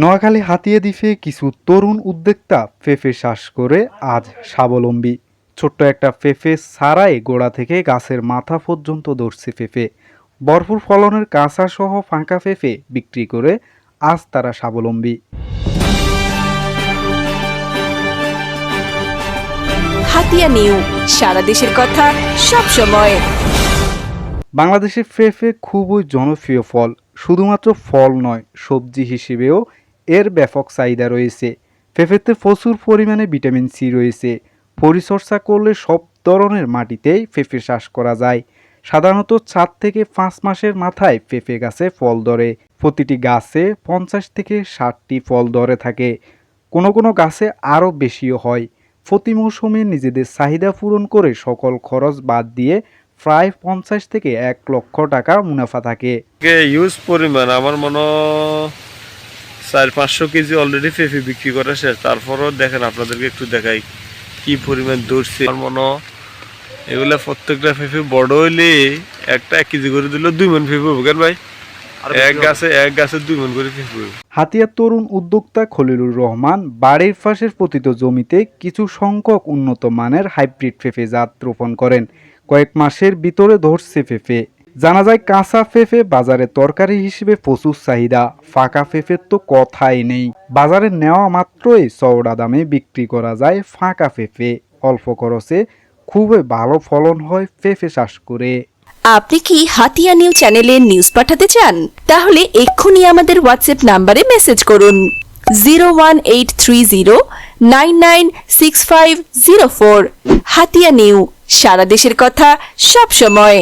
নোয়াখালী হাতিয়ে দ্বীপে কিছু তরুণ উদ্যোক্তা। ফেফে শ্বাস করে আজ স্বাবলম্বী। ছোট্ট একটা ফেফে সারাই গোড়া থেকে গাছের মাথা পর্যন্ত ধরছে ফেফে। ভরপুর ফলনের কাঁচা সহ ফাঁকা ফেফে বিক্রি করে আজ তারা স্বাবলম্বী। হাতিয়া নিউ সারা দেশের কথা সব সময়। বাংলাদেশের ফেফে খুবই জনপ্রিয় ফল। শুধুমাত্র ফল নয় সবজি হিসেবেও এর ব্যাপক চাহিদা রয়েছে। ফেফেতে প্রচুর পরিমাণে ভিটামিন সি রয়েছে। পরিচর্যা করলে সব ধরনের মাটিতেই ফেফে চাষ করা যায়। সাধারণত চার থেকে পাঁচ মাসের মাথায় পেঁপে গাছে ফল ধরে। প্রতিটি গাছে পঞ্চাশ থেকে ষাটটি ফল ধরে থাকে। কোনো কোনো গাছে আরও বেশিও হয়। প্রতি মৌসুমে নিজেদের চাহিদা পূরণ করে সকল খরচ বাদ দিয়ে প্রায় পঞ্চাশ থেকে এক লক্ষ টাকা মুনাফা থাকে। ইউজ পরিমাণ। আমার মনে চার পাঁচশো কেজি অলরেডি পেঁপে বিক্রি করা শেষ। তারপরও দেখেন আপনাদেরকে একটু দেখাই কি পরিমাণ ধরছে আমার মনে এগুলা প্রত্যেকটা পেঁপে বড় হইলে একটা এক কেজি করে দিল দুই মন পেঁপে হবে। কেন ভাই? এক গাছে এক গাছে দুই মন করে পেঁপে হাতিয়ার তরুণ উদ্যোক্তা খলিলুর রহমান বাড়ির পাশের পতিত জমিতে কিছু সংখ্যক উন্নত মানের হাইব্রিড পেঁপে জাত রোপণ করেন। কয়েক মাসের ভিতরে ধরছে পেঁপে। জানা যায় কাঁচা পেঁপে বাজারে তরকারি হিসেবে প্রচুর চাহিদা, ফাঁকা পেঁপের তো কথাই নেই। বাজারে নেওয়া মাত্রই চওড়া দামে বিক্রি করা যায় ফাঁকা পেঁপে অল্প খরচে খুবই ভালো ফলন হয় পেঁপে চাষ করে। আপনি কি হাতিয়া নিউ চ্যানেলে নিউজ পাঠাতে চান? তাহলে এক্ষুনি আমাদের হোয়াটসঅ্যাপ নাম্বারে মেসেজ করুন। Zero one eight three zero nine nine six five zero four. Hatiya new, সারা দেশের কথা সব সময়।